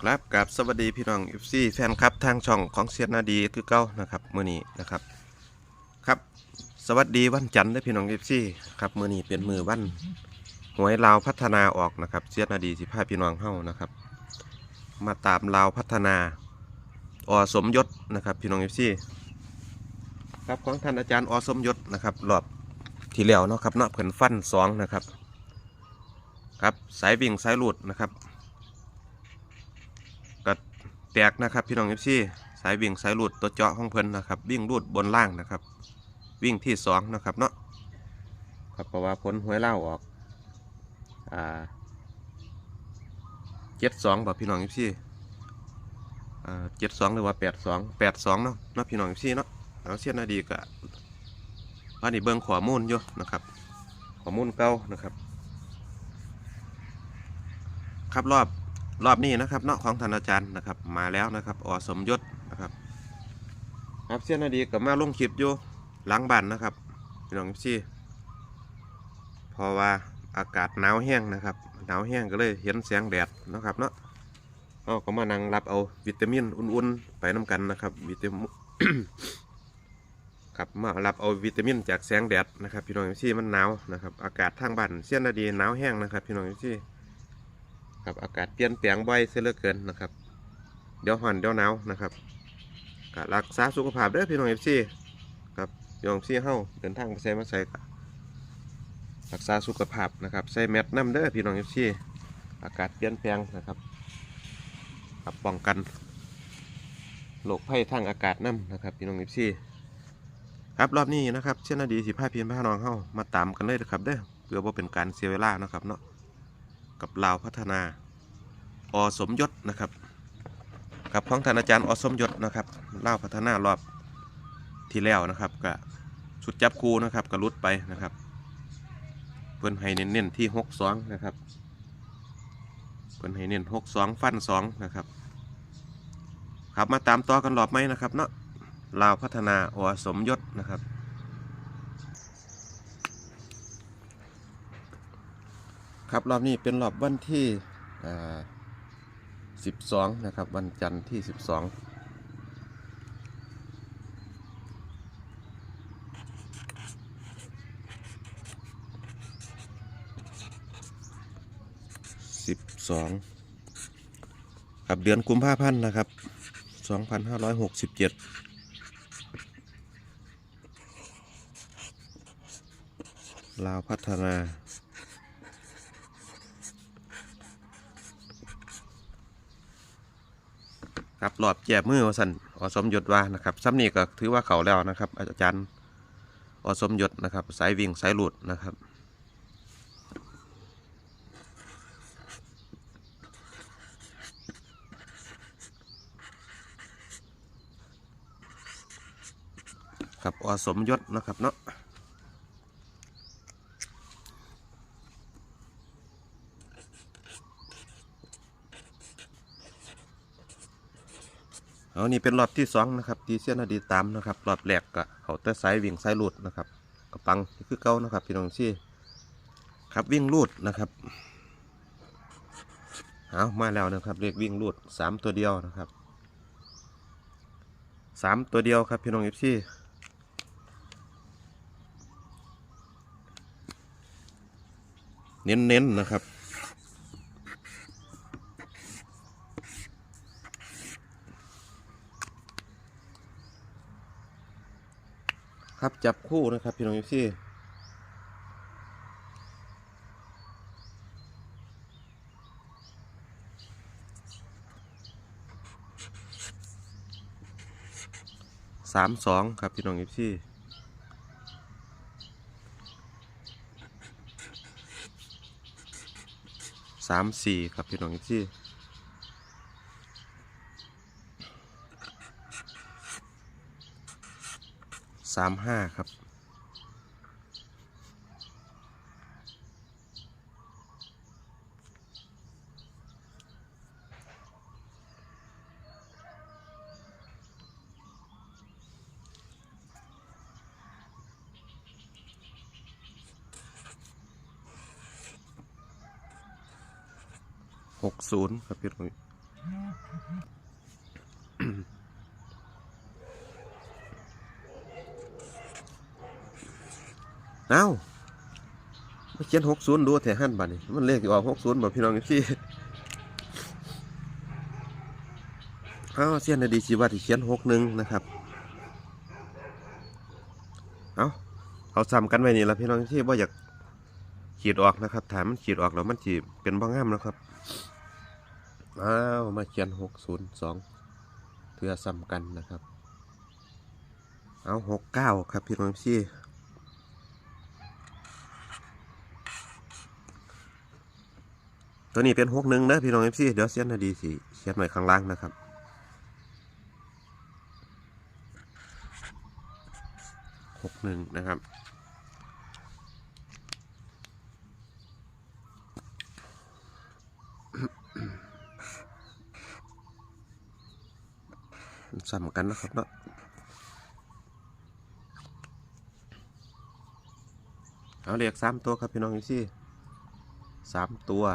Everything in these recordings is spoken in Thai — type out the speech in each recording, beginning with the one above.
ครับกับสวัสดีพี่น้อง FC แฟนครับทางช่องของเซียนนาดีคือเก้านะครับมื้อนี้นะครับ ครับ สวัสดีวันจันทร์เด้พี่น้อง FC ครับมื้อนี้เป็นมือวันหวยลาวพัฒนาออกนะครับเซียนนาดีสิพาพี่น้องเฮานะครับ มาตามลาวพัฒนาอสมยศนะครับพี่น้อง FC ครับของท่านอาจารย์อสมยศนะครับรอบที่แล้วเนาะครับเนาะเพิ่นฟันสองนะครับ ครับสายวิ่งสายหลุดนะครับ แตกนะครับพี่น้องเอฟซีสายวิ่งสายหลุดตัวเจาะของเพิ่นนะครับ วิ่งรูดบนล่างนะครับ วิ่งที่สองนะครับเนาะครับเพราะว่าผลหวยเล่าออกอ่าเจ็ดสองแบอกพี่น้องเอฟซีอ่าเจ็ดสองหรือว่าแปดสองแปดสองเนาะเนาะพี่น้องเอฟซีเนาะเอาเสียนาดีก็อันนี้เบิ่งขอมูลอยู่นะครับขอมูลเก่านะครับ ครับรอบ รอบนี้นะครับเนาะของท่านาจารย์นะครับ มาแล้วนะครับอสมยศนะครับครับเสี้ยนนาดีกับมาลงคลิปอยู่หลังบ้านนะครับพี่น้องพี่พราะว่าอากาศหนาวแห้งนะครับหนาวแห้งก็เลยเห็นแสงแดดนะครับเนาะเอาก็มานั่งรับเอาวิตามินอุ่นๆไปน้กันนะครับ วิตามินครับมารับเอาวิตามินจากแสงแดดนะครับพี่น้องพี่มันหนาวนะครับ อากาศทางบ้านเสี้ยนนาดีหนาวแห้งนะครับพี่น้องพี่ ครับอากาศเปลี่ยนแปลงบ่อยเสียเหลือเกินนะครับ เดี๋ยวห่อนเดี๋ยวหนาวนะครับกรักษาสุขภาพเด้อพี่น้องเอฟซีครับพี่น้องเอฟซีเฮาเดินทางไปใส่มาใส่รักษาสุขภาพนะครับใส่แมสน้ำเด้อพี่น้องเอฟซีอากาศเปลี่ยนแปลงนะครับครับป้องกันโรคภัยทางอากาศน้ำนะครับพี่น้องเอฟซีครับรอบนี้นะครับเช่นนาดีสิพาพี่พาน้องเฮามาตามกันเลยนะครับเด้อเพื่อว่าเป็นการเสียเวลานะครับเนาะ กับลาวพัฒนาอสมยศนะครับกับของท่านอาจารย์อสมยศนะครับลาวพัฒนารอบที่แล้วนะครับก็ชุดจับคูนะครับก็ลุดไปนะครับ เพิ่นให้เน้นๆที่หกสองนะครับ เพิ่นให้เน้นหกสองฟันสองนะครับครับมาตามต่อกันรอบไหมนะครับเนาะลาวพัฒนาอสมยศนะครับ ครับรอบนี้เป็นรอบวันที่สิบสองนะครับ วันจันทร์ที่สิบสองสิบสองครับเดือนกุมภาพันธ์นะครับสองพันห้าร้อยหกสิบเจ็ดลาวพัฒนา ครับหลอดแจบมือวสันอสมยศว่านะครับซ้ำนี่ก็ถือว่าเขาแล้วนะครับ อาจารย์อสมยศนะครับ สายวิ่งสายหลุดนะครับครับอสมยศนะครับเนาะ เอานี่เป็นรอบที่สองนะครับที่เส้นอดีตามนะครับรอบแรกก็เขาแต่สายวิ่งสายหลุดนะครับกระปังคือเก้านะครับพี่น้องชี่ครับวิ่งลูดนะครับเอามาแล้วนะครับเรียกวิ่งลูดสามตัวเดียวนะครับสามตัวเดียวครับพี่น้องเอฟซีเน้นๆนะครับ ครับจับคู่นะครับ พี่น้องเอฟซีสามสองครับพี่น้องเอฟซีสามสี่ครับพี่น้องเอฟซี สามห้าครับหกศูนย์ครับพี่น้อ เอ้ามาเขียนหกศูนย์ดูแต่หันบัดนี่มันเลขออกหกศูนย์บ่พี่น้องพี่เอ้าเสียนดีชีวัตที่เขียนหกหนึ่งนะครับ เอาเอาซ้ำกันไว้นี่ละพี่น้องที่ว่าอยากขีดออกนะครับถามมันขีดออกแล้วมันจีเป็นบ้างามนะครับอ้าวมาเขียนหกศูนย์สองเพื่อซ้ำกันนะครับ เอาหกเก้าครับพี่น้องที่ ตัวนี้เป็นหกหนึ่งนะพี่น้องเอฟซีเดี๋ยวเสียนดีสิเขียนไว้ข้างล่างนะครับ หกหนึ่งนะครับสำกันนะครับเนาะเอาเรียกสามตัวครับพี่น้องอยู่ที่สามตัว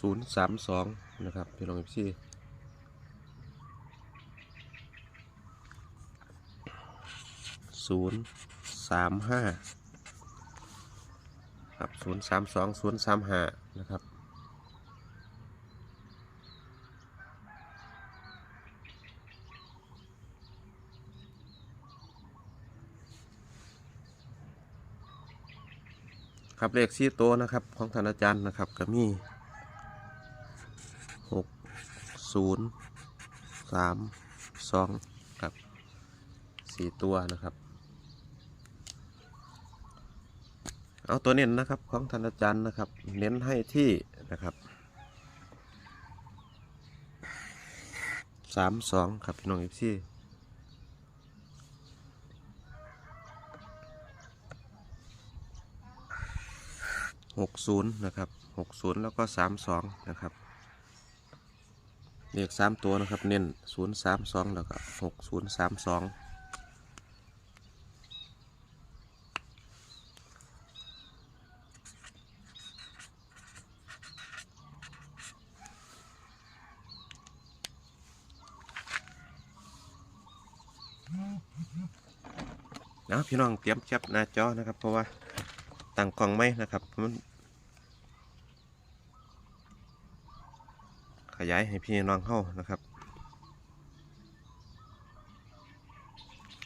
ศูนย์สามสองนะครับพี่น้องเอฟซีศูนย์สามห้าครับศูนย์สามสองศูนย์สามห้านะครับครับเลขสี่ตัวนะครับของท่านอาจารย์นะครับก็มี ศูนย์สามสองครับสี่ตัวนะครับ เอาตัวเน้นนะครับของธนอาจารย์นะครับ เน้นให้ที่นะครับสามสองครับพี่น้องเอฟซีหกศูนย์นะครับหกศูนย์แล้วก็สามสองนะครับ เลขสามตัวนะครับ เน้นศูนย์สามสองแล้วก็หกศูนย์สามสองนะพี่น้องเตรียมแคปหน้าจอนะครับ เพราะว่าตั้งกล่องไม่นะครับมัน ยายให้พี่น้องเข้านะครับ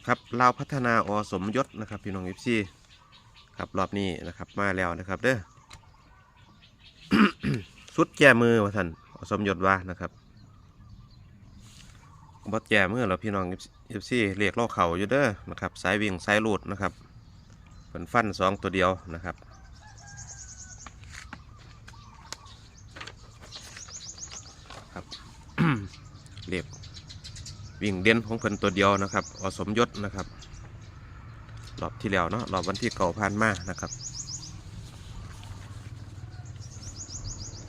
ครับลาวพัฒนาอสมยศนะครับ พี่น้องเอฟซีครับรอบนี้นะครับมาแล้วนะครับเด้อสุดแก้มือว่าท่านอสมยศว่านะครับบดแก้มือแล้วพี่น้องเอฟซีเรียกล่าเข่าอยู่เด้อนะครับสายวิ่งสายลูดนะครับเป็นฟันสองตัวเดียวนะครับ เรียกวิ่งเด่นของเพิ่นตัวเดียวนะครับอสมยศนะครับรอบที่แล้วเนาะรอบวันที่เก่าพันมานะครับ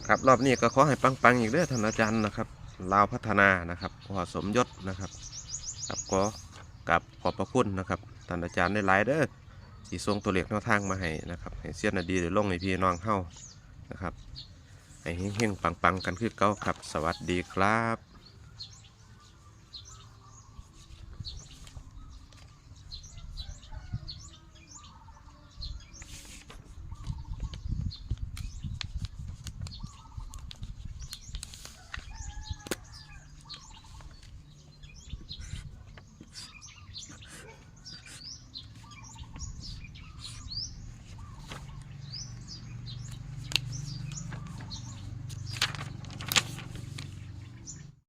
ครับรอบนี้ก็ขอให้ปังๆอีกเด้อท่านอาจารย์นะครับลาวพัฒนานะครับอสมยศนะครับครับก็กับขอบพระคุณนะครับท่านอาจารย์ได้หลายเด้อสีทรงตัวเลขแนวทางมาให้นะครับให้เสียนดีเดี๋ยวลงให้พี่น้องเข้านะครับ ให้เฮงๆปังๆ กันคือเก่าครับ สวัสดีครับ